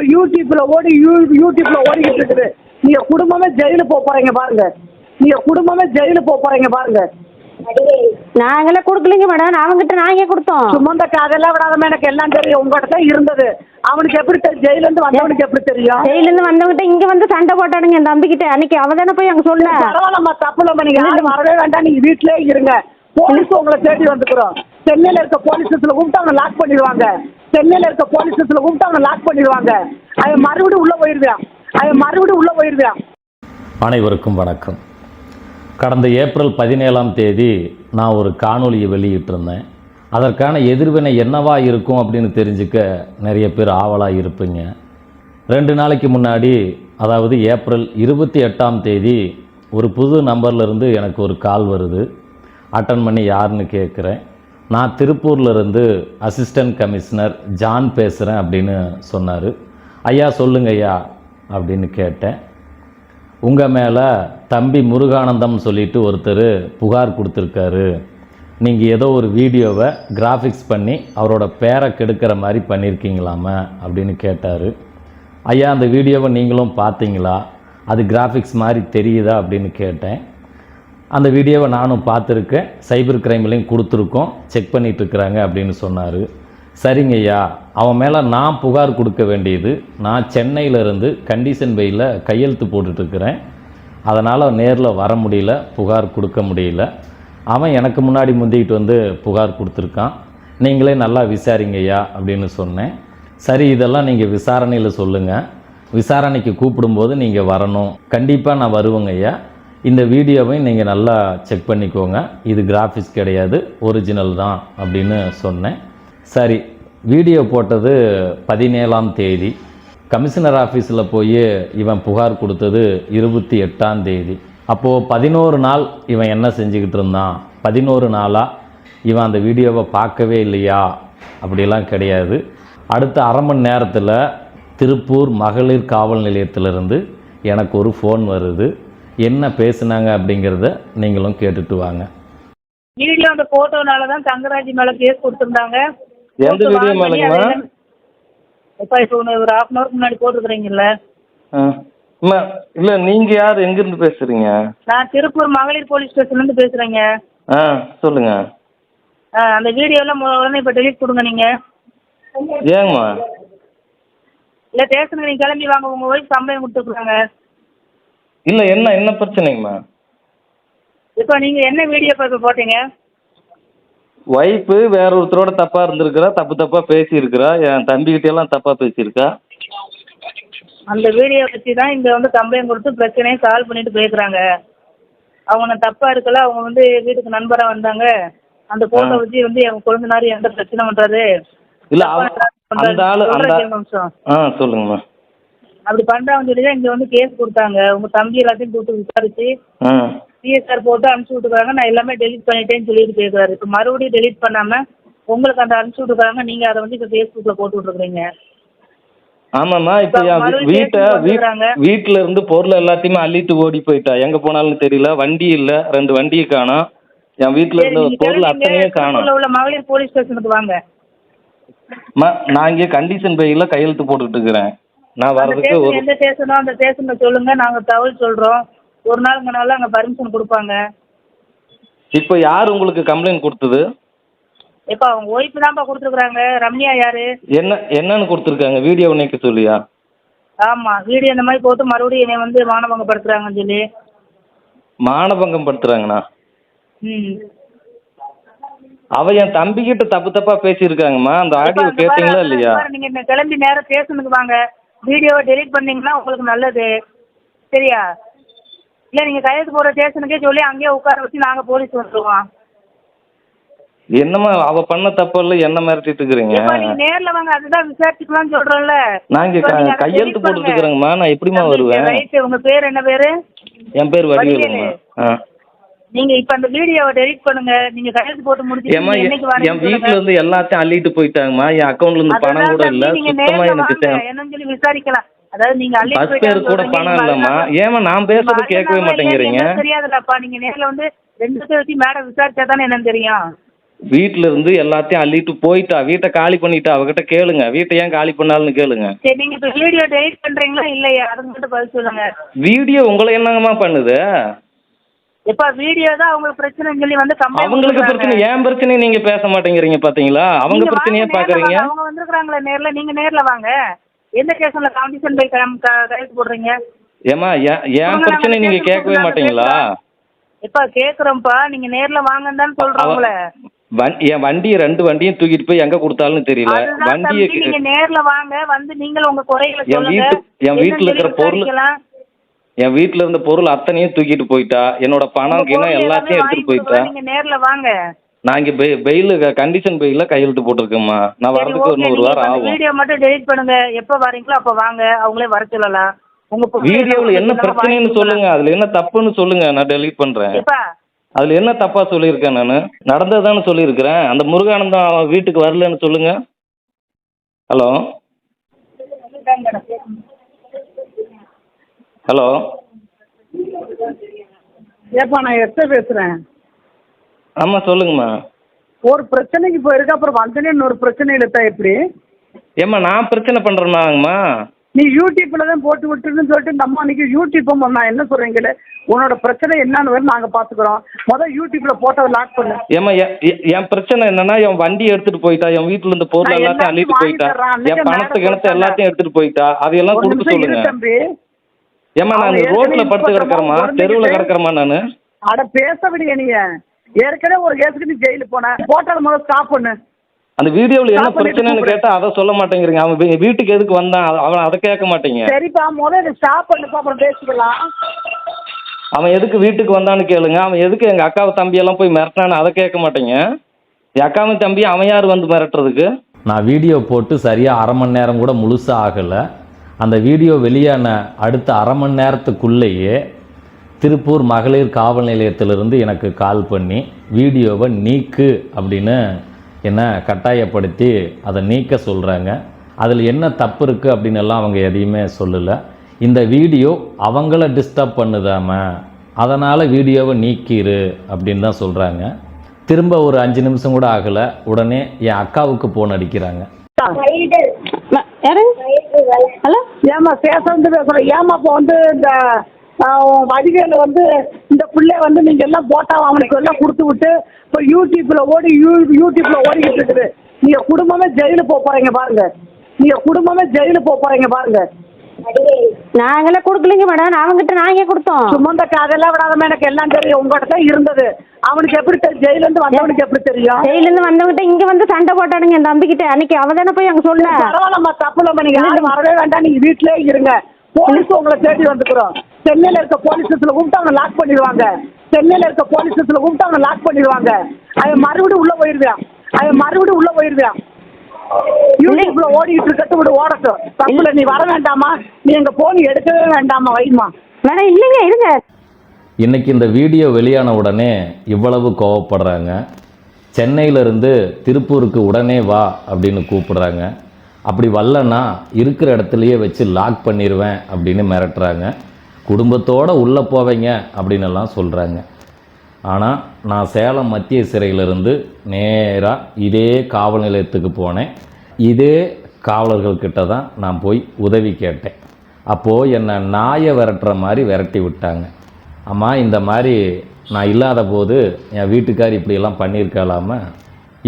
இப்ப யூடியூப்ல ஓடி யூ யூடியூப்ல ஓடிக்கிட்டு இருக்குது. நீங்க குடும்பமே ஜெயிலு போக போறீங்க பாருங்க. நீங்க குடும்பமே ஜெயிலு போக போறீங்க பாருங்க. நாங்களாம் கொடுக்கலைங்க மேடம். அவங்ககிட்ட நாங்க கொடுத்தோம். சுமந்த கதையெல்லாம் விடாதமா எனக்கு எல்லாம் தெரியும். உங்ககிட்ட தான் இருந்தது. அவனுக்கு எப்படி தெரியும் ஜெயில இருந்து வந்தவனுக்கு எப்படி தெரியும்? ஜெயிலேருந்து வந்தவங்கிட்ட இங்க வந்து சண்டை போட்டானுங்க என் தம்பிக்கிட்ட. அன்னைக்கு அவ தானே போய் அங்க சொன்ன பரவாயில்லம்மா. தப்பு இல்லம்மா நீங்க யாரும் வரவே வேண்டாம். நீங்க வீட்லயே இருங்க. போலீஸ் உங்களை தேடி வந்துக்கிறோம். சென்னையில இருக்க போலீஸ் கூப்பிட்டு அவங்க லாக் பண்ணிடுவாங்க. சென்னையில இருக்க போலீஸ் ஸ்டேஷன்ல கூப்பிட்டு அவங்க லாக் பண்ணிடுவாங்க. அவன் மறுபடியும் உள்ள போயிருவான் அவன் மறுபடியும் உள்ள போயிருவான் அனைவருக்கும் வணக்கம். கடந்த ஏப்ரல் பதினேழாம் தேதி நான் ஒரு காணொலியை வெளியிட்டிருந்தேன். அதற்கான எதிர்வினை என்னவா இருக்கும் அப்படின்னு தெரிஞ்சுக்க நிறைய பேர் ஆவலாக இருப்பீங்க. ரெண்டு நாளைக்கு முன்னாடி அதாவது ஏப்ரல் இருபத்தி எட்டாம் தேதி ஒரு புது நம்பர்லேருந்து எனக்கு ஒரு கால் வருது. அட்டன் பண்ணி யாருன்னு கேட்குறேன். நான் திருப்பூர்லேருந்து அசிஸ்டன்ட் கமிஷனர் ஜான் பேசுகிறேன் அப்படின்னு சொன்னார். ஐயா சொல்லுங்க ஐயா அப்படின்னு கேட்டேன். உங்கள் மேலே தம்பி முருகானந்தம் சொல்லிட்டு ஒருத்தர் புகார் கொடுத்துருக்காரு. நீங்கள் ஏதோ ஒரு வீடியோவை கிராஃபிக்ஸ் பண்ணி அவரோட பேரை கெடுக்கிற மாதிரி பண்ணியிருக்கீங்களாமே அப்படின்னு கேட்டார். ஐயா அந்த வீடியோவை நீங்களும் பார்த்தீங்களா? அது கிராஃபிக்ஸ் மாதிரி தெரியுதா? அப்படின்னு கேட்டேன். அந்த வீடியோவை நானும் பார்த்துருக்கேன். சைபர் கிரைம்லேயும் கொடுத்துருக்கோம். செக் பண்ணிகிட்ருக்குறாங்க அப்படின்னு சொன்னார். சரிங்க ஐயா அவன் மேலே நான் புகார் கொடுக்க வேண்டியது. நான் சென்னையிலேருந்து கண்டிஷன் பையில் கையெழுத்து போட்டுட்ருக்கிறேன் அதனால் நேரில் வர முடியல புகார் கொடுக்க முடியல. அவன் எனக்கு முன்னாடி முந்திக்கிட்டு வந்து புகார் கொடுத்துருக்கான். நீங்களே நல்லா விசாரிங்க ஐயா அப்படின்னு சொன்னேன். சரி இதெல்லாம் நீங்கள் விசாரணையில் சொல்லுங்கள் விசாரணைக்கு கூப்பிடும்போது நீங்கள் வரணும். கண்டிப்பாக நான் வருவேங்க ஐயா. இந்த வீடியோவை நீங்கள் நல்லா செக் பண்ணிக்கோங்க. இது கிராஃபிக்ஸ் கிடையாது ஒரிஜினல் தான் அப்படின்னு சொன்னேன். சரி வீடியோ போட்டது பதினேழாம் தேதி. கமிஷனர் ஆஃபீஸில் போய் இவன் புகார் கொடுத்தது இருபத்தி எட்டாம் தேதி. அப்போது பதினோரு நாள் இவன் என்ன செஞ்சுக்கிட்டு இருந்தான்? பதினோரு நாளாக இவன் அந்த வீடியோவை பார்க்கவே இல்லையா? அப்படிலாம் கிடையாது. அடுத்த அரை மணி நேரத்தில் திருப்பூர் மகளிர் காவல் நிலையத்திலிருந்து எனக்கு ஒரு ஃபோன் வருது. என்ன பேசுனாங்க அப்படிங்கிறத நீங்களும் கேட்டுட்டு வாங்க. வீடியோ அந்த போட்டோனால தான் தங்கராஜ் மேல கேஸ் கொடுத்துருந்தாங்க. எந்த வீடியோ மேலங்கம்மா இப்போ இப்போ ஒரு ஹாஃப் அன் முன்னாடி போட்டுருக்குறீங்கல்ல? ஆ. இல்லை நீங்கள் யார்? எங்கேருந்து பேசுகிறீங்க நான் திருப்பூர் மகளிர் போலீஸ் ஸ்டேஷன்லேருந்து பேசுகிறேங்க ஆ சொல்லுங்க. அந்த வீடியோலாம் உடனே இப்போ டெலீட் கொடுங்க நீங்கள் ஏங்கம்மா? இல்லை ஸ்டேஷனுக்கு நீங்கள் கிளம்பி வாங்க. உங்கள் ஒய்ஃப் கம்ப்ளைண்ட் கொடுத்துருக்குறாங்க இல்லை என்ன என்ன பிரச்சனைங்கம்மா இப்போ நீங்கள் என்ன வீடியோ இப்போ இப்போ போட்டீங்க? ஒய்ஃபு வேற ஒருத்தரோட தப்பாக இருந்திருக்கிறா தப்பு தப்பாக பேசியிருக்கிறா என் தம்பிக்கிட்ட எல்லாம் தப்பாக பேசியிருக்கா? அந்த வீடியோ வச்சு தான் இங்கே வந்து கம்ப்ளைண்ட் கொடுத்து பிரச்சனையை சால்வ் பண்ணிட்டு போயிருக்கிறாங்க. அவங்க தப்பாக இருக்கல அவங்க வந்து வீட்டுக்கு நண்பராக வந்தாங்க. அந்த ஃபோட்டோ வச்சு வந்து என் கொழுந்தனார் எந்த பிரச்சனை பண்ணுறாரு இல்லை அந்த ஆள் அந்த ஆ சொல்லுங்கம்மா அப்படி பண்ணுறாங்கன்னு சொல்லி தான் இங்கே வந்து கேஸ் கொடுத்தாங்க. உங்கள் தம்பி எல்லாத்தையும் கூப்பிட்டு விசாரிச்சு சிஎஸ்ஆர் போட்டு அனுப்பிச்சி விட்டுருக்காங்க. நான் எல்லாமே டெலீட் பண்ணிட்டேன்னு சொல்லிட்டு கேட்குறாரு இப்போ மறுபடியும் டெலீட் பண்ணாமல் உங்களுக்கு அந்த அனுப்பிச்சி விட்டுருக்காங்க. நீங்கள் அதை வந்து இப்போ ஃபேஸ்புக்கில் போட்டு விட்ருக்குறீங்க ஆமாம்மா இப்போ வீட்டை. வீட்டில் இருந்து பொருள் எல்லாத்தையுமே அள்ளிட்டு ஓடி போயிட்டா. எங்கே போனாலும் தெரியல. வண்டி இல்லை. ரெண்டு வண்டியை காணோம். என் வீட்டில் இருந்த பொருள் அத்தனையும் காணோம். உள்ள மகளிர் போலீஸ் ஸ்டேஷனுக்கு வாங்க. நான் இங்கே கண்டிஷன் பையில் கையெழுத்து போட்டுட்டு இருக்கிறேன். நான் ஸ்டேஷன் ஒரு எந்த ஸ்டேஷனோ அந்த ஸ்டேஷனில் சொல்லுங்கள் நாங்கள் தகவல் சொல்கிறோம் ஒரு நாள் அங்கே பர்மிஷன் கொடுப்பாங்க. இப்போ யார் உங்களுக்கு கம்ப்ளைண்ட் கொடுத்தது? இப்போ அவங்க ஒய்ஃப் தான்ப்பா கொடுத்துருக்குறாங்க. ரம்யா யாரு? என்ன என்னன்னு கொடுத்துருக்காங்க? வீடியோ நினைக்க சொல்லியா? ஆமாம் வீடியோ இந்த மாதிரி போட்டு மறுபடியும் என்னை வந்து மானபங்கப்படுத்துறாங்கன்னு சொல்லி. மானபங்கம் படுத்துறாங்கண்ணா ம். அவ என் தம்பிக்கிட்ட தப்பு தப்பா பேசியிருக்காங்கம்மா. அந்த ஆடியோ கேட்டீங்களா இல்லையா? நீங்க கிளம்பி நேரா ஸ்டேஷனுக்கு வாங்க. வீடியோவை டெலீட் பண்ணீங்கன்னா உங்களுக்கு நல்லது. சரியா? இல்லை நீங்கள் கையெழுத்து போடுற ஸ்டேஷனுக்கே சொல்லி அங்கேயே உட்கார வச்சு நாங்கள் போலீஸ் வந்துருவோம். என்னம்மா அவ பண்ண தப்பல்ல என்ன மிரட்டிட்டு இருக்கிறீங்க? நீங்கள் நேரில் வாங்க அதுதான் விசாரிச்சுக்கலாம்னு சொல்கிறோம்ல நான் இங்க க- கையெழுத்து போட்டுட்டு இருக்கிறேங்கம்மா நான் எப்படிம்மா வருவேன்? உங்கள் பேர் என்ன பேர்? என் பேர் வடிவேலுங்கம்மா. வடிவேலு. ஆ. நீங்கள் இப்போ அந்த வீடியோவை டெலீட் பண்ணுங்க. நீங்கள் கையெழுத்து போட்டு ஏம்மா என்னைக்கு என் வீட்டுல சொல்லுங்க. இருந்து எல்லாத்தையும் அள்ளிட்டு போயிட்டாங்கம்மா. என் அக்கௌண்ட்ல இருந்து பணம் கூட இல்ல. நீங்க சுத்தமா நேர்ல எனக்கு வாங்க. தே- என்னன்னு சொல்லி விசாரிக்கலாம். அதாவது நீங்க அள்ளி பஸ் பேர் கூட பணம் இல்லம்மா. ஏமா நான் பேசுறது கேட்கவே மாட்டேங்கிறீங்க? தெரியாதுல்லப்பா. நீங்க நேர்ல வந்து ரெண்டு வச்சு மேடம் விசாரிச்சா தானே என்னன்னு தெரியும். வீட்டில இருந்து எல்லாத்தையும் அள்ளிட்டு போயிட்டா. வீட்டை காலி பண்ணிட்டா. அவகிட்ட கேளுங்க. வீட்டை ஏன் காலி பண்ணாலுன்னு கேளுங்க. சரி நீங்க இப்போ வீடியோ டெலிட் பண்றீங்களா இல்லையா? அதுக்கு மட்டும் பதில் சொல்லுங்க. வீடியோ உங்களை என்னங்கம்மா பண்ணுது? எப்ப வீடியோ தான் அவங்களுக்கு பிரச்சனைன்னு சொல்லி வந்து கம்ப்ளைண்ட் அவங்களுக்கு பிரச்சனை ஏன் பிரச்சனை நீங்க பேச மாட்டேங்கிறீங்க பாத்தீங்களா? அவங்க பிரச்சனையே பாக்குறீங்க அவங்க வந்திருக்காங்களே நேர்ல. நீங்க நேர்ல வாங்க. எந்த கேஸ்ல காம்படிஷன் போய் கையெழுத்து போடுறீங்க? ஏமா ஏன் அவங்க பிரச்சனை நம்ம நீங்க கேட்க கேட்கவே மாட்டீங்களா? எப்ப கேக்குறோம்ப்பா நீங்க நேர்ல வாங்கன்னு தான் சொல்றோம்ல. வண்- என் வண்டியை ரெண்டு வண்டியும் தூக்கிட்டு போய் எங்க கொடுத்தாலும் தெரியல. அதுதான் வண்டியை தம்பி, நீங்க நேர்ல வாங்க. வந்து நீங்கள் உங்க குறைகளை என் சொல்லுங்க. வீட்டு- என் வீட்டுல இருக்கிற பொருள். என் வீட்டுல இருந்த பொருள் அத்தனையும் தூக்கிட்டு போயிட்டா. என்னோட பணம் கிணம் எல்லாத்தையும் எடுத்துட்டு போயிட்டா. நீங்க நேர்ல வாங்க. நான் இங்க பெயில் கண்டிஷன் பெயில கையெழுத்து போட்டிருக்கேம்மா. நான் வரதுக்கு இன்னும் ஒரு வாரம் ஆகும். வீடியோ மட்டும் டெலிட் பண்ணுங்க. எப்ப வரீங்களோ அப்ப வாங்க. அவங்களே வர சொல்லலாம். உங்க பொருள் வீடியோவில் என்ன பிரச்சனைன்னு சொல்லுங்க. அதுல என்ன தப்புன்னு சொல்லுங்க. நான் டெலீட் பண்றேன். அதுல என்ன தப்பா சொல்லியிருக்கேன் நான்? நடந்ததுதானே சொல்லியிருக்கிறேன். அந்த முருகானந்தம் வீட்டுக்கு வரலன்னு சொல்லுங்க. ஹலோ? ஹலோ. ஏப்பா நான் எஸ்ஐ பேசுறேன். ஆமா சொல்லுங்கம்மா. ஒரு பிரச்சனைக்கு போயிருக்க அப்புறம் வந்தனே இன்னொரு பிரச்சனை இழுத்தா எப்படி? ஏம்மா நான் பிரச்சனை பண்றேனாங்கம்மா. நீ யூடியூப்ல தான் போட்டு விட்டுருன்னு சொல்லிட்டு இந்த அம்மா அன்னைக்கு யூடியூப் நான் என்ன சொல்றீங்களே உன்னோட பிரச்சனை என்னன்னு வேறு நாங்க பாத்துக்கிறோம். முதல் யூடியூப்ல போட்டதை லாக் பண்ணு. ஏம்மா என் பிரச்சனை என்னன்னா என் வண்டி எடுத்துட்டு போயிட்டா என் வீட்டுல இருந்த பொருள் எல்லாத்தையும் அள்ளிட்டு போயிட்டா என் பணத்தை கிணத்தை. எல்லாத்தையும் எடுத்துட்டு போயிட்டா அதையெல்லாம் கொடுக்க சொல்லுங்க. ஏம்மா நான் ரோட்ல படுத்து கிடக்குறேம்மா தெருவில் கிடக்குறேம்மா நான். அட பேச விடுங்க நீ ஏற்கனவே ஒரு கேஸுக்கு நீ ஜெயிலுக்கு போன. போட்டதை முதல்ல ஸ்டாப் பண்ணு. அந்த வீடியோவில் என்ன பிரச்சனைன்னு. கேட்டா அதை சொல்ல மாட்டேங்கிறீங்க. அவன் வீட்டுக்கு எதுக்கு வந்தான்? அத- அவன் அதை கேட்க மாட்டீங்க. சரிப்பா முதல்ல இதை ஸ்டாப் பண்ணுப்பா அப்புறம் பேசிக்கலாம். அவன் எதுக்கு வீட்டுக்கு வந்தான்னு கேளுங்க. அவன் எதுக்கு எங்க அக்காவை தம்பியெல்லாம் போய் மிரட்டினான்னு அதை கேட்க மாட்டீங்க. என் அக்காவும் தம்பி அவன் யார் வந்து மிரட்டுறதுக்கு? நான் வீடியோ போட்டு சரியாக அரை மணி நேரம் கூட முழுசாக ஆகலை. அந்த வீடியோ வெளியான அடுத்த அரை மணி நேரத்துக்குள்ளேயே திருப்பூர் மகளிர் காவல் நிலையத்திலிருந்து எனக்கு கால் பண்ணி வீடியோவை நீக்கு அப்படின்னு என்னை கட்டாயப்படுத்தி அதை நீக்க சொல்கிறாங்க அதில் என்ன தப்பு இருக்குது அப்படின்னு எல்லாம் அவங்க எதையுமே சொல்லலை. இந்த வீடியோ அவங்கள டிஸ்டர்ப் பண்ணுதாம அதனால் வீடியோவை நீக்கிரு அப்படின்னு தான் சொல்கிறாங்க திரும்ப ஒரு அஞ்சு நிமிஷம் கூட ஆகலை. உடனே என் அக்காவுக்கு ஃபோன் அடிக்கிறாங்க. ம- ஹலோ? ஏமா சேஷ பேசுறேன். ஏமா இப்போ வந்து இந்த வடிவேல வந்து இந்த பிள்ளை வந்து நீங்க எல்லாம் போட்டா அவனுக்கு எல்லாம் கொடுத்து விட்டு இப்போ யூடியூப்ல ஓடி யூ யூடியூப்ல ஓடிக்கிட்டு இருக்குது. நீங்க குடும்பமே ஜெயிலு போக போறீங்க பாருங்க. நீங்க குடும்பமே ஜெயிலு போக போறீங்க பாருங்க. நாங்களாம் கொடுக்கலைங்க மேடம். அவங்ககிட்ட நாங்க கொடுத்தோம். சுமந்த கதையெல்லாம் விடாதமா எனக்கு எல்லாம் தெரியும். உங்கள்கிட்ட தான் இருந்தது. அவனுக்கு எப்படி தெரியும் ஜெயில இருந்து வந்தவனுக்கு எப்படி தெரியும்? ஜெயிலேருந்து வந்தவங்கிட்ட இங்க வந்து சண்டை போட்டானுங்க என் தம்பிக்கிட்ட. அன்னைக்கு அவ தானே போய் அங்க சொன்ன. பரவாயில்லம்மா தப்பு இல்லம்மா. நீங்க யாரும் வரவே வேண்டாம். நீங்க வீட்டிலே இருங்க. போலீஸ் உங்களை தேடி வந்துக்கிறோம். சென்னையில இருக்க போலீஸ் ஸ்டேஷன்ல கூப்பிட்டு அவங்க லாக் பண்ணிடுவாங்க. சென்னையில இருக்க போலீஸ் ஸ்டேஷன்ல கூப்பிட்டு அவங்க லாக் பண்ணிடுவாங்க. அவன் மறுபடியும் உள்ள போயிருவான் அவன் மறுபடியும் உள்ள போயிருவான் யூடியூப்ல ஓடிட்டு இருக்கட்டு விடு ஓடட்டும். தப்புல நீ வர வேண்டாமா நீ எங்க போன் எடுக்கவே வேண்டாமா வைமா இல்லைங்க இருங்க. இன்னைக்கு இந்த வீடியோ வெளியான உடனே இவ்வளவு கோவப்படுறாங்க. சென்னையிலேருந்து திருப்பூருக்கு உடனே வா அப்படின்னு கூப்பிடுறாங்க. அப்படி வரலன்னா இருக்கிற இடத்துலையே வச்சு லாக் பண்ணிடுவேன் அப்படின்னு மிரட்டுறாங்க. குடும்பத்தோடு உள்ளே போவீங்க அப்படின்னு எல்லாம் சொல்கிறாங்க ஆனால் நான் சேலம் மத்திய சிறையிலிருந்து நேராக இதே காவல் நிலையத்துக்கு போனேன். இதே காவலர்கள்கிட்ட தான் நான் போய் உதவி கேட்டேன். அப்போது என்னை நாயை விரட்டுற மாதிரி விரட்டி விட்டாங்க. அம்மா இந்த மாதிரி நான் இல்லாத போது என் வீட்டுக்கார் இப்படியெல்லாம் பண்ணியிருக்கலாம?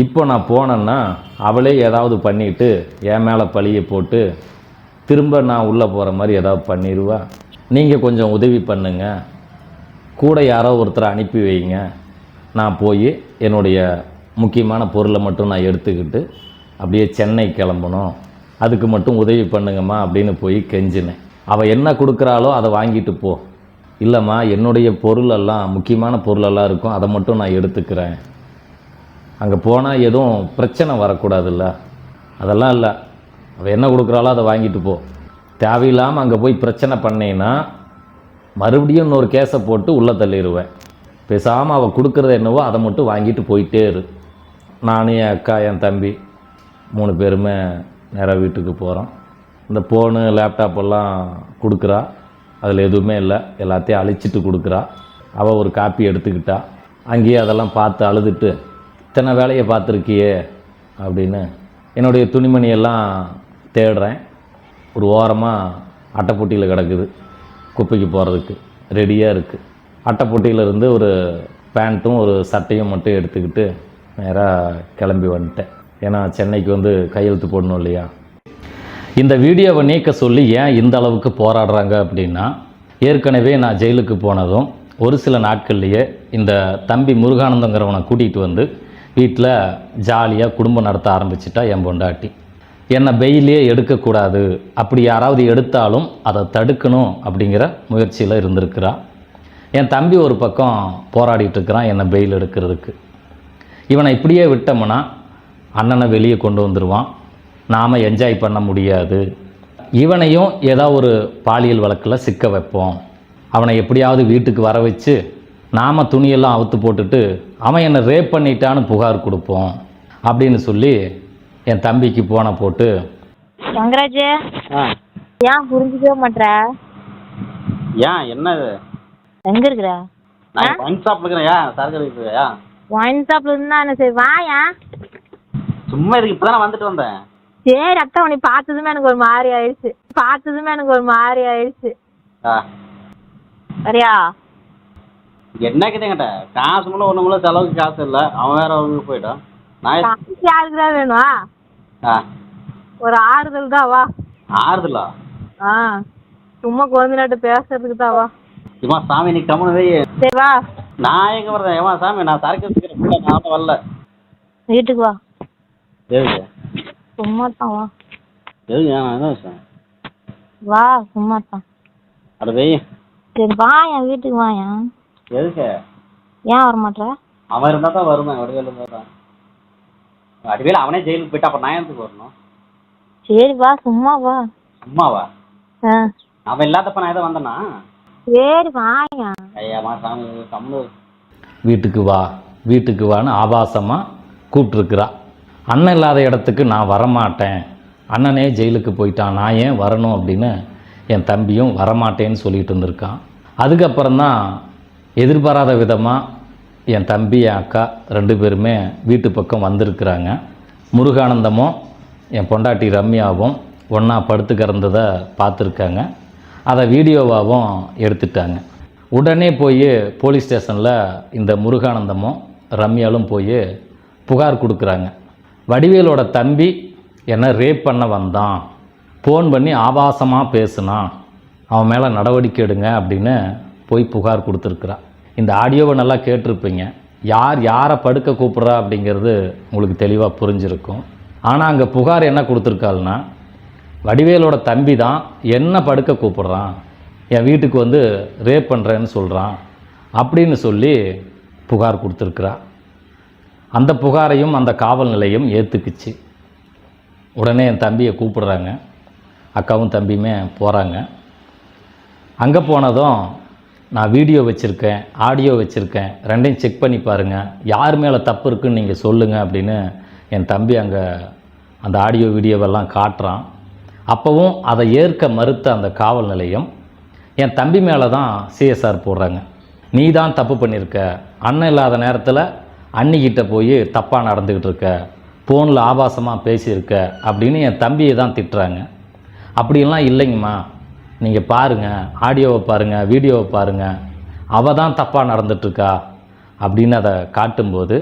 இப்போ நான் போனேன்னா அவளே ஏதாவது பண்ணிட்டு என் மேலே பழியை போட்டு திரும்ப நான் உள்ளே போகிற மாதிரி ஏதாவது பண்ணிடுவா நீங்கள் கொஞ்சம் உதவி பண்ணுங்கள் கூட யாரோ ஒருத்தரை அனுப்பி வைங்க. நான் போய் என்னுடைய முக்கியமான பொருளை மட்டும் நான் எடுத்துக்கிட்டு அப்படியே சென்னை கிளம்பணும். அதுக்கு மட்டும் உதவி பண்ணுங்கம்மா அப்படின்னு போய் கெஞ்சினேன். அவள் என்ன கொடுக்குறாளோ அதை வாங்கிட்டு போ. இல்லைம்மா என்னுடைய பொருளெல்லாம் முக்கியமான பொருளெல்லாம் இருக்கும் அதை மட்டும் நான் எடுத்துக்கிறேன். அங்கே போனால் எதுவும் பிரச்சனை வரக்கூடாதுல்ல. அதெல்லாம் இல்லை. அவள் என்ன கொடுக்குறாளோ அதை வாங்கிட்டு போ. தேவையில்லாமல் அங்கே போய் பிரச்சனை பண்ணேன்னா மறுபடியும் இன்னொரு கேஸை போட்டு உள்ளே தள்ளிடுவேன். பேசாமல் அவள் கொடுக்குறது என்னவோ அதை மட்டும் வாங்கிட்டு போயிட்டே இரு. நானும் என் அக்கா என் தம்பி மூணு பேருமே நேராக வீட்டுக்கு போகிறோம் இந்த ஃபோனு லேப்டாப்பெல்லாம் கொடுக்குறா. அதில் எதுவுமே இல்லை. எல்லாத்தையும் அழிச்சிட்டு கொடுக்குறா. அவள் ஒரு காப்பி எடுத்துக்கிட்டா. அங்கேயே அதெல்லாம் பார்த்து அழுதுட்டு இத்தனை வேலையை பார்த்துருக்கியே அப்படின்னு என்னுடைய துணிமணியெல்லாம் தேடுறேன். ஒரு ஓரமாக அட்டைப்பொட்டியில் கிடக்குது. குப்பைக்கு போகிறதுக்கு ரெடியாக இருக்குது அட்டைப்பொட்டியிலிருந்து ஒரு பேண்ட்டும் ஒரு சட்டையும் மட்டும் எடுத்துக்கிட்டு நேராக கிளம்பி வந்துட்டேன். ஏன்னா சென்னைக்கு வந்து கையெழுத்து போடணும் இல்லையா? இந்த வீடியோவை நீக்க சொல்லி ஏன் இந்த அளவுக்கு போராடுறாங்க அப்படின்னா ஏற்கனவே நான் ஜெயிலுக்கு போனதும் ஒரு சில நாட்கள்லேயே இந்த தம்பி முருகானந்தங்கிறவனை கூட்டிகிட்டு வந்து வீட்டில் ஜாலியாக குடும்பம் நடத்த ஆரம்பிச்சிட்டா என் பொண்டாட்டி. என்னை வெயிலே எடுக்கக்கூடாது. அப்படி யாராவது எடுத்தாலும் அதை தடுக்கணும் அப்படிங்கிற முயற்சியில் இருந்திருக்கிறான் என் தம்பி ஒரு பக்கம் போராடிட்டு இருக்கிறான் என்னை பெயில் எடுக்கிறதுக்கு. இவனை இப்படியே விட்டோம்னா அண்ணனை வெளியே கொண்டு வந்துடுவான் நாம் என்ஜாய் பண்ண முடியாது. இவனையும் ஏதோ ஒரு பாலியல் வழக்கில் சிக்க வைப்போம். அவனை எப்படியாவது வீட்டுக்கு வர வச்சு நாம் துணியெல்லாம் அவுத்து போட்டுட்டு அவன் என்னை ரேப் பண்ணிட்டான்னு புகார் கொடுப்போம் அப்படின்னு சொல்லி என் தம்பிக்கு போனை போட்டு தங்கராஜ் ஆ. ஏன் புரிஞ்சுக்கவே மாட்ற? ஏன் என்ன இது எங்க இருக்கிற? நான் ஒயின் ஷாப்ல இருக்கிறேன் ஏன்? சரக்கு இருக்குயா ஒயின் ஷாப்ல இருந்தா என்ன சரி வாயா? சும்மா இதுக்கு இப்போ வந்துட்டு வந்தேன். சரி அக்கா உன்னை பார்த்ததுமே எனக்கு ஒரு மாதிரி ஆயிடுச்சு. பார்த்ததுமே எனக்கு ஒரு மாதிரி ஆயிடுச்சு. ஆ. சரியா என்ன கிட்டேங்கிட்ட காசு முள்ள ஒன்று முள்ள செலவுக்கு காசு இல்லை. அவன் வேற அவங்க போயிட்டான். நான் காசு யாருக்கு தான் வேணும்? ஒரு ஆறுதல் தான் வா. ஆறுதலா? ஆ. சும்மா குழந்தை நாட்டு பேசுறதுக்கு தான் வா. சும்மா சாமி நீ கம்முனு வை. சரி வா. நான் எங்கே வரேன் ஏமா சாமி நான் சரக்கு வச்சுக்கிறேன் ஃபுல்லாக நான் வரல. வீட்டுக்கு வா. எதுக்கு? சும்மா தான் வா. எதுக்கு? நான் என்ன விஷயம்? வா சும்மா தான். அட வெய் சரி வா என் வீட்டுக்கு வா ஏன் எதுக்கு? ஏன் வர மாட்ற அவன் இருந்தால் தான் வருவேன் வடிவேல் தான். வடிவேல் அவனே ஜெயிலுக்கு போயிட்டா அப்போ நான் எதுக்கு வரணும்? சரி வா சும்மா வா. சும்மாவா ஆ. அவன் இல்லாதப்ப நான் எதை வந்தேனா? சரி வாயா ஐயாமா சாமி கம்முனு வீட்டுக்கு வா வீட்டுக்கு வான்னு ஆபாசமாக கூப்பிட்ருக்குறா அண்ணன் இல்லாத இடத்துக்கு நான் வரமாட்டேன். அண்ணனே ஜெயிலுக்கு போயிட்டான் நான் ஏன் வரணும் அப்படின்னு என் தம்பியும் வரமாட்டேன்னு சொல்லிட்டு இருந்திருக்கான். அதுக்கப்புறம் தான் எதிர்பாராத விதமாக என் தம்பி என் அக்கா ரெண்டு பேருமே வீட்டு பக்கம் வந்திருக்கிறாங்க. முருகானந்தமும் என் பொண்டாட்டி ரம்யாவும் ஒன்றா படுத்து கிடந்ததை பார்த்துருக்காங்க. அதை வீடியோவாகவும் எடுத்துட்டாங்க. உடனே போய் போலீஸ் ஸ்டேஷனில் இந்த முருகானந்தமும் ரம்யாலும் போய் புகார் கொடுக்குறாங்க. வடிவேலோட தம்பி என்னை ரேப் பண்ண வந்தான். ஃபோன் பண்ணி ஆபாசமாக பேசுனான். அவன் மேலே நடவடிக்கை எடுங்க அப்படின்னு போய் புகார் கொடுத்துருக்குறான். இந்த ஆடியோவை நல்லா கேட்டிருப்பீங்க. யார் யாரை படுக்க கூப்பிட்றா அப்படிங்கிறது உங்களுக்கு தெளிவாக புரிஞ்சிருக்கும். ஆனால் அங்கே புகார் என்ன கொடுத்துருக்காள்னா வடிவேலோட தம்பி தான் என்ன படுக்க கூப்பிட்றான் என் வீட்டுக்கு வந்து ரேப் பண்ணுறேன்னு சொல்கிறான் அப்படின்னு சொல்லி புகார் கொடுத்துருக்குறா அந்த புகாரையும் அந்த காவல் நிலையம் ஏற்றுக்குச்சு உடனே என் தம்பியை கூப்பிடுறாங்க. அக்காவும் தம்பியுமே போகிறாங்க அங்கே போனதும் நான் வீடியோ வச்சுருக்கேன் ஆடியோ வச்சுருக்கேன். ரெண்டையும் செக் பண்ணி பாருங்கள் யார் மேலே தப்பு இருக்குன்னு நீங்கள் சொல்லுங்கள் அப்படின்னு என் தம்பி அங்கே அந்த ஆடியோ வீடியோவெல்லாம் காட்டுறான். அப்போவும் அதை ஏற்க மறுத்த அந்த காவல் நிலையம் என் தம்பி மேலே தான் சிஎஸ்ஆர் போடுறாங்க. நீ தான் தப்பு பண்ணியிருக்க அண்ணன் இல்லாத நேரத்தில் அண்ணிக்கிட்ட போய் தப்பாக நடந்துக்கிட்டு இருக்க. ஃபோனில் ஆபாசமாக பேசியிருக்க அப்படின்னு என் தம்பியை தான் திட்டுறாங்க. அப்படியெல்லாம் இல்லைங்கம்மா. நீங்கள் பாருங்கள் ஆடியோவை பாருங்கள் வீடியோவை பாருங்கள் அவள் தான் தப்பாக நடந்துட்டுருக்கா அப்படின்னு அதை காட்டும்போது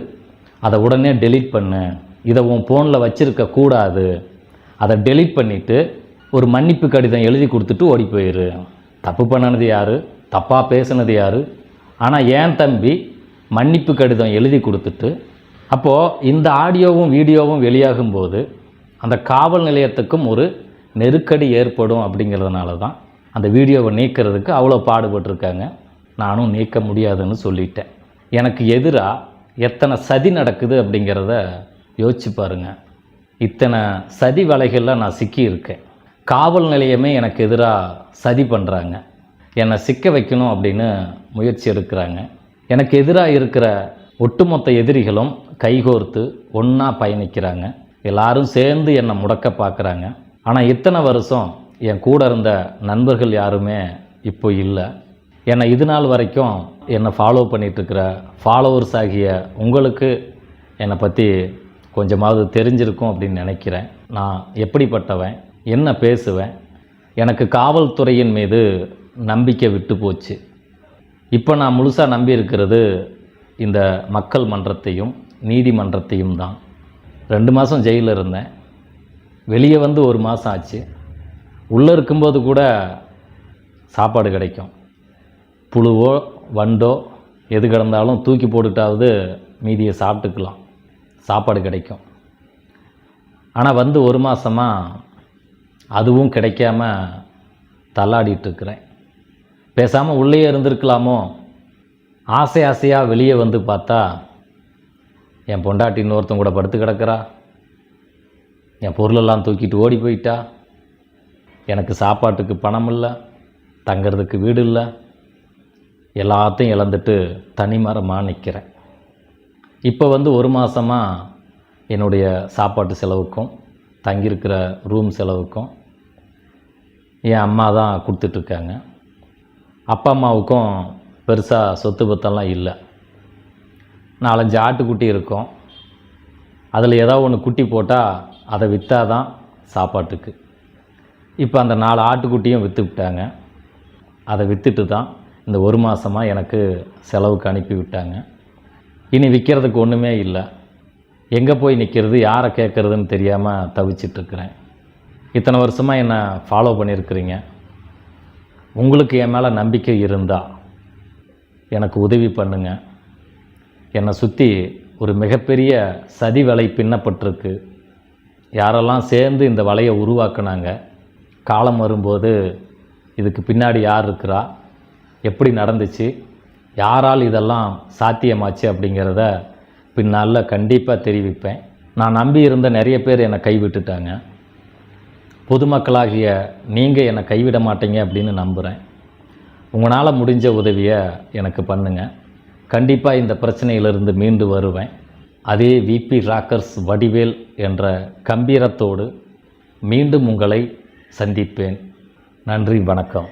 அதை உடனே டெலீட் பண்ணு. இதை உன் ஃபோனில் வச்சுருக்க கூடாது. அதை டெலீட் பண்ணிவிட்டு ஒரு மன்னிப்பு கடிதம் எழுதி கொடுத்துட்டு ஓடி போயிரு. தப்பு பண்ணினது யார்? தப்பாக பேசுனது யார்? ஆனால் ஏன் தம்பி மன்னிப்பு கடிதம் எழுதி கொடுத்துட்டு அப்போது இந்த ஆடியோவும் வீடியோவும் வெளியாகும்போது அந்த காவல் நிலையத்துக்கும் ஒரு நெருக்கடி ஏற்படும் அப்படிங்கிறதுனால தான் அந்த வீடியோவை நீக்கிறதுக்கு அவ்வளோ பாடுபட்டிருக்காங்க. நானும் நீக்க முடியாதுன்னு சொல்லிட்டேன். எனக்கு எதிராக எத்தனை சதி நடக்குது அப்படிங்கிறத யோசிச்சு பாருங்கள் இத்தனை சதி வலைகளில் நான் சிக்கியிருக்கேன். காவல் நிலையமே எனக்கு எதிராக சதி பண்ணுறாங்க என்னை சிக்க வைக்கணும் அப்படின்னு முயற்சி எடுக்கிறாங்க. எனக்கு எதிராக இருக்கிற ஒட்டுமொத்த எதிரிகளும் கைகோர்த்து ஒன்றா பயணிக்கிறாங்க. எல்லாரும் சேர்ந்து என்னை முடக்க பார்க்குறாங்க. ஆனால் இத்தனை வருஷம் என் கூட இருந்த நண்பர்கள் யாருமே இப்போ இல்லை. என்னை இது நாள் வரைக்கும் என்னை ஃபாலோ பண்ணிகிட்ருக்கிற ஃபாலோவர்ஸ் ஆகிய உங்களுக்கு என்னை பற்றி கொஞ்சமாவது தெரிஞ்சிருக்கும் அப்படின்னு நினைக்கிறேன். நான் எப்படிப்பட்டவன் என்ன பேசுவேன் எனக்கு காவல்துறையின் மீது நம்பிக்கை விட்டு போச்சு. இப்போ நான் முழுசாக நம்பி இருக்கிறது இந்த மக்கள் மன்றத்தையும் நீதிமன்றத்தையும் தான். ரெண்டு மாதம் ஜெயிலில் இருந்தேன். வெளியே வந்து ஒரு மாதம் ஆச்சு. உள்ளே இருக்கும்போது கூட சாப்பாடு கிடைக்கும். புழுவோ வண்டோ எது கிடந்தாலும் தூக்கி போட்டுட்டாவது மீதியை சாப்பிட்டுக்கலாம். சாப்பாடு கிடைக்கும். ஆனால் வந்து ஒரு மாதமாக அதுவும் கிடைக்காம தள்ளாடிட்டுருக்குறேன் பேசாமல் உள்ளே இருந்திருக்கலாமோ? ஆசை ஆசையாக வெளியே வந்து பார்த்தா என் பொண்டாட்டி இன்னொருத்தன் கூட படுத்து கிடக்கிறா. என் பொருளெல்லாம் தூக்கிட்டு ஓடி போயிட்டா. எனக்கு சாப்பாட்டுக்கு பணம் இல்லை தங்கிறதுக்கு வீடு இல்லை எல்லாத்தையும் இழந்துட்டு தனிமரமாக நிற்கிறேன் இப்போ வந்து ஒரு மாதமாக என்னுடைய சாப்பாட்டு செலவுக்கும் தங்கியிருக்கிற ரூம் செலவுக்கும் என் அம்மா தான் கொடுத்துட்ருக்காங்க அப்பா அம்மாவுக்கும் பெருசாக சொத்து பத்தெல்லாம் இல்லை. நாலஞ்சு ஆட்டுக்குட்டி இருக்கும். அதில் ஏதோ ஒன்று குட்டி போட்டால் அதை விற்றா தான் சாப்பாட்டுக்கு. இப்போ அந்த நாலு ஆட்டுக்குட்டியும் விற்று விட்டாங்க. அதை விற்றுட்டு தான் இந்த ஒரு மாதமாக எனக்கு செலவுக்கு அனுப்பி விட்டாங்க. இனி விற்கிறதுக்கு ஒன்றுமே இல்லை. எங்கே போய் நிற்கிறது யாரை கேட்குறதுன்னு தெரியாமல் தவிச்சிட்ருக்கிறேன் இத்தனை வருஷமாக என்னை ஃபாலோ பண்ணியிருக்கிறீங்க. உங்களுக்கு என் மேலே நம்பிக்கை இருந்தால் எனக்கு உதவி பண்ணுங்கள் என்னை சுற்றி ஒரு மிகப்பெரிய சதி வலை பின்னப்பட்டிருக்கு. யாரெல்லாம் சேர்ந்து இந்த வலையை உருவாக்குனாங்க காலம் வரும்போது இதுக்கு பின்னாடி யார் இருக்கிறா? எப்படி நடந்துச்சு? யாரால் இதெல்லாம் சாத்தியமாச்சு அப்படிங்கிறத பின்னால் கண்டிப்பாக தெரிவிப்பேன். நான் நம்பி இருந்த நிறைய பேர் என்னை கைவிட்டுட்டாங்க. பொதுமக்களாகிய நீங்கள் என்னை கைவிட மாட்டீங்க அப்படின்னு நம்புகிறேன் உங்களால் முடிஞ்ச உதவியை எனக்கு பண்ணுங்கள் கண்டிப்பாக இந்த பிரச்சனையிலிருந்து மீண்டு வருவேன். அதே விபி ராக்கர்ஸ் வடிவேல் என்ற கம்பீரத்தோடு மீண்டும் உங்களை சந்திப்பேன். நன்றி வணக்கம்.